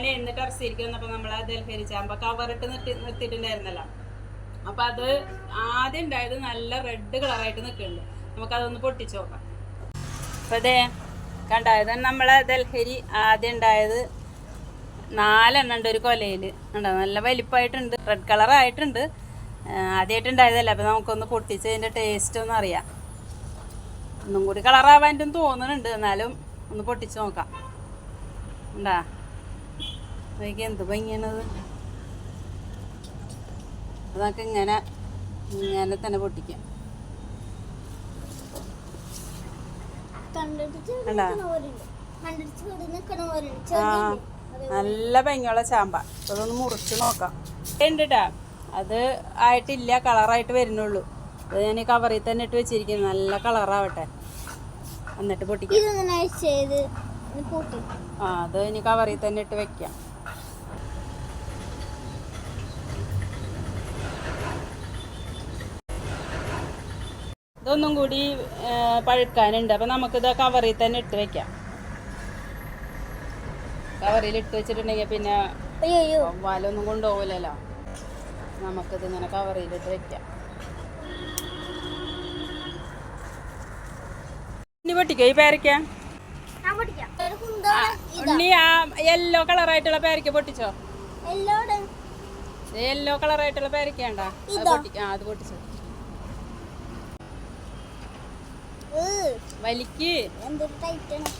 ഞാൻ എഴുന്നിട്ട് ഇറച്ചിരിക്കും എന്നപ്പോൾ നമ്മൾ ദൽഹരി ചാമ്പ കവറിട്ട് നിർത്തി നിർത്തിയിട്ടുണ്ടായിരുന്നല്ലോ. അപ്പൊ അത് ആദ്യം ഉണ്ടായത് നല്ല റെഡ് കളറായിട്ട് നിൽക്കുന്നുണ്ട് നമുക്കതൊന്ന് പൊട്ടിച്ച് നോക്കാം. അപ്പൊ കണ്ടോ കണ്ടായത് നമ്മളെ ദൽഹരി ആദ്യം ഉണ്ടായത് നാലെണ്ണം ഉണ്ട് ഒരു കൊലയിൽ ഉണ്ടോ നല്ല വലിപ്പമായിട്ടുണ്ട് റെഡ് കളറായിട്ടുണ്ട് ആയിട്ടുണ്ട്. ആദ്യമായിട്ട് ഉണ്ടായതല്ല അപ്പം നമുക്കൊന്ന് പൊട്ടിച്ച് അതിന്റെ ടേസ്റ്റ് ഒന്ന് അറിയാം. ഒന്നും കൂടി കളറാവാന്റെ തോന്നുന്നുണ്ട് എന്നാലും ഒന്ന് പൊട്ടിച്ച് നോക്കാം. ഉണ്ടാ നോക്കി എന്ത് ഭംഗിയാണത്? അതൊക്കെ ഇങ്ങനെ ഇങ്ങനെ തന്നെ പൊട്ടിക്കാം. നല്ല ഭംഗിയുള്ള ചാമ്പ. അതൊന്ന് മുറിച്ച് നോക്കാം. ഉണ്ട് അത് ആയിട്ടില്ല കളറായിട്ട് വരുന്നുള്ളൂ. അത് ഞാൻ ഈ കവറിൽ തന്നെ ഇട്ട് വെച്ചിരിക്കുന്നു. നല്ല കളറാവട്ടെ. എന്നിട്ട് പൊട്ടിക്കാം. ആ അത് ഇനി കവറിൽ തന്നെ ഇട്ട് വെക്കാം. ഇതൊന്നും കൂടി പഴുക്കാനുണ്ട്. അപ്പം നമുക്കിത് കവറിൽ തന്നെ ഇട്ട് വെക്കാം. കവറിൽ ഇട്ട് വെച്ചിട്ടുണ്ടെങ്കിൽ പിന്നെ വലൊന്നും കൊണ്ടുപോകില്ലല്ലോ നമുക്കിത് ഇങ്ങനെ കവറിലിട്ട് വെക്കാം. ഇനി പൊട്ടിക്കോ ഈ പേരയ്ക്ക? ഉണ്ണി ആ യെല്ലോ കളറായിട്ടുള്ള പേരയ്ക്ക പൊട്ടിച്ചോ? യെല്ലോ കളറായിട്ടുള്ള പേരയ്ക്ക പൊട്ടിക്കാം അത് പൊട്ടിച്ചോ. വലിക്ക് എന്തൊരു ടൈറ്റാണ്.